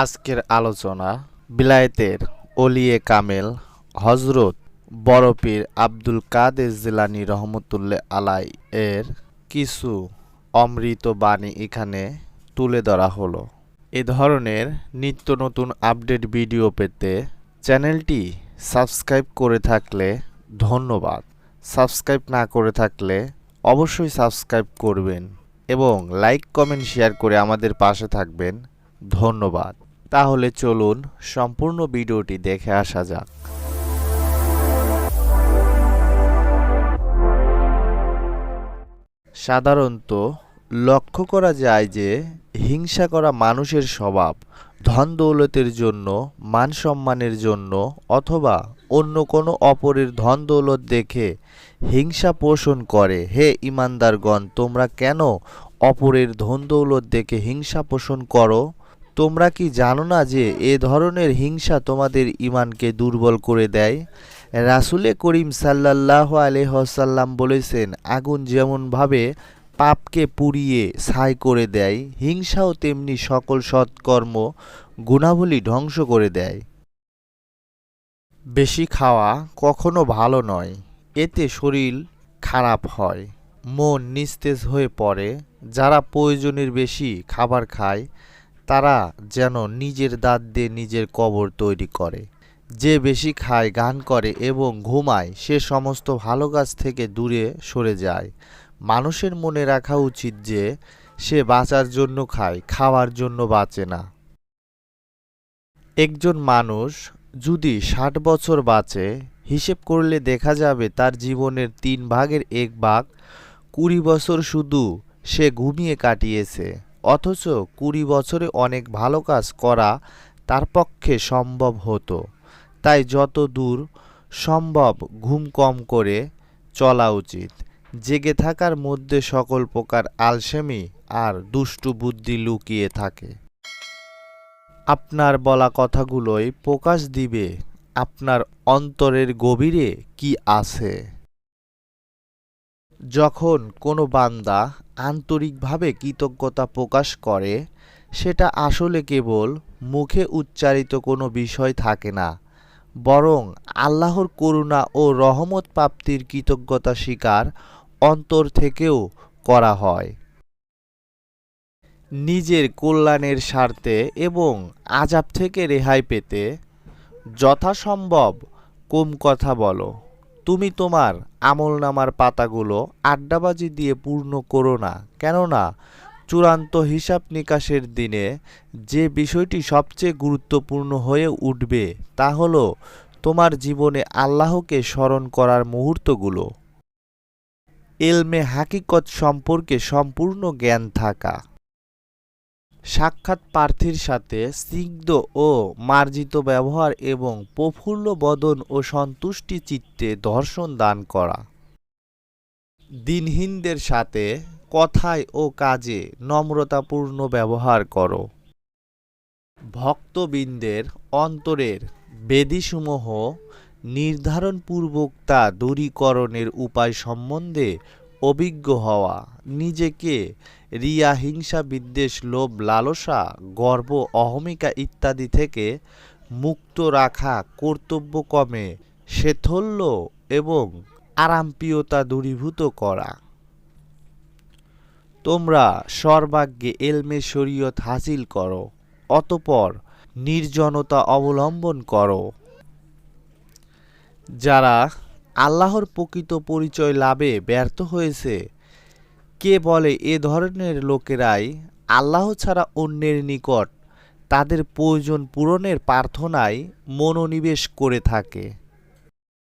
আজকের আলোচনা বিলায়েতের ওলিয়ে কামেল হজরত বড়পীর আব্দুল কাদের জিলানি রহমতুল্লাহ আলাই এর কিছু অমৃত বাণী এখানে তুলে ধরা হলো। এ ধরনের নিত্য নতুন আপডেট ভিডিও পেতে চ্যানেলটি সাবস্ক্রাইব করে থাকলে ধন্যবাদ। সাবস্ক্রাইব না করে থাকলে অবশ্যই সাবস্ক্রাইব করবেন এবং লাইক, কমেন্ট, শেয়ার করে আমাদের পাশে থাকবেন। ধন্যবাদ। তাহলে চলুন সম্পূর্ণ ভিডিওটি দেখে আসা যাক। সাধারণত লক্ষ্য করা যায় যে হিংসা করা মানুষের স্বভাব ধন দৌলতের জন্য, মান সম্মানের জন্য অথবা অন্য কোনো অপরের ধন দৌলত দেখে হিংসা পোষণ করে, হে ইমানদারগণ, তোমরা কেন অপরের ধন দৌলত দেখে হিংসা পোষণ করো? তোমরা কি জানো না যে এ ধরনের হিংসা তোমাদের ইমানকে দুর্বল করে দেয়? রাসুলে করিম সাল্লাহ আলহ্লাম বলেছেন, আগুন যেমনভাবে পাপকে পুড়িয়ে ছাই করে দেয়, হিংসাও তেমনি সকল সৎকর্ম, গুণাবলী ধ্বংস করে দেয়। বেশি খাওয়া কখনো ভালো নয়, এতে শরীর খারাপ হয়, মন নিস্তেজ হয়ে পড়ে, যারা প্রয়োজনের বেশি খাবার খায় তারা যেন নিজের দাঁত দিয়ে নিজের কবর তৈরি করে। যে বেশি খায়, গান করে এবং ঘুমায়, সে সমস্ত ভালো কাজ থেকে দূরে সরে যায়। মানুষের মনে রাখা উচিত যে, সে বাঁচার জন্য খায়, খাওয়ার জন্য বাঁচে না। একজন মানুষ যদি ষাট বছর বাঁচে, হিসেব করলে দেখা যাবে তার জীবনের তিন ভাগের এক ভাগ কুড়ি বছর শুধু সে ঘুমিয়ে কাটিয়েছে। অথচ কুড়ি বছরে অনেক ভালো কাজ করা তার পক্ষে সম্ভব হতো। তাই যত দূর সম্ভব ঘুম কম করে চলা উচিত। জেগে থাকার মধ্যে সকল প্রকার আলসেমি আর দুষ্টু বুদ্ধি লুকিয়ে থাকে। আপনার বলা কথাগুলোই প্রকাশ দিবে, আপনার অন্তরের গভীরে কি আছে? যখন কোনো বান্দা আন্তরিকভাবে কৃতজ্ঞতা প্রকাশ করে, সেটা আসলে কেবল মুখে উচ্চারিত কোনো বিষয় থাকে না, বরং আল্লাহর করুণা ও রহমত প্রাপ্তির কৃতজ্ঞতা স্বীকার অন্তর থেকেও করা হয়। নিজের কল্যাণের স্বার্থে এবং আজাব থেকে রেহাই পেতে যথাসম্ভব কম কথা বলো। তুমি তোমার আমলনামার পাতাগুলো আড্ডাবাজি দিয়ে পূর্ণ করো না। কেননা চূড়ান্ত হিসাব নিকাশের দিনে যে বিষয়টি সবচেয়ে গুরুত্বপূর্ণ হয়ে উঠবে, তা হলো তোমার জীবনে আল্লাহকে স্মরণ করার মুহূর্তগুলো। এলমে হাকিকত সম্পর্কে সম্পূর্ণ জ্ঞান থাকা। সাক্ষাৎ প্রার্থীর সাথে স্নিগ্ধ ও মার্জিত ব্যবহার এবং প্রফুল্ল বদন ও সন্তুষ্টি চিত্তে দর্শন দান করা। দিনহীনদের সাথে কথায় ও কাজে নম্রতাপূর্ণ ব্যবহার করো। ভক্তবৃন্দের অন্তরের বেদিসমূহ নির্ধারণপূর্বক তা দূরীকরণের উপায় সম্বন্ধে অভিজ্ঞ হওয়া, নিজেকে রিয়া হিংসা, বিদ্বেষ, লোভ, লালসা, গর্ব, অহমিকা ইত্যাদি থেকে মুক্ত রাখা কর্তব্য কমে শেথল্য এবং আরামপ্রিয়তা দূরীভূত করা। তোমরা সর্বাগ্যে এলমে শরীয়ত হাসিল করো, অতপর নির্জনতা অবলম্বন করো। যারা আল্লাহর প্রকৃত পরিচয় লাভে ব্যর্থ হয়েছে। কে বলে এ ধরনের লোকেরাই আল্লাহ ছাড়া অন্যের নিকট তাদের প্রয়োজন পূরণের প্রার্থনায় মনোনিবেশ করে থাকে।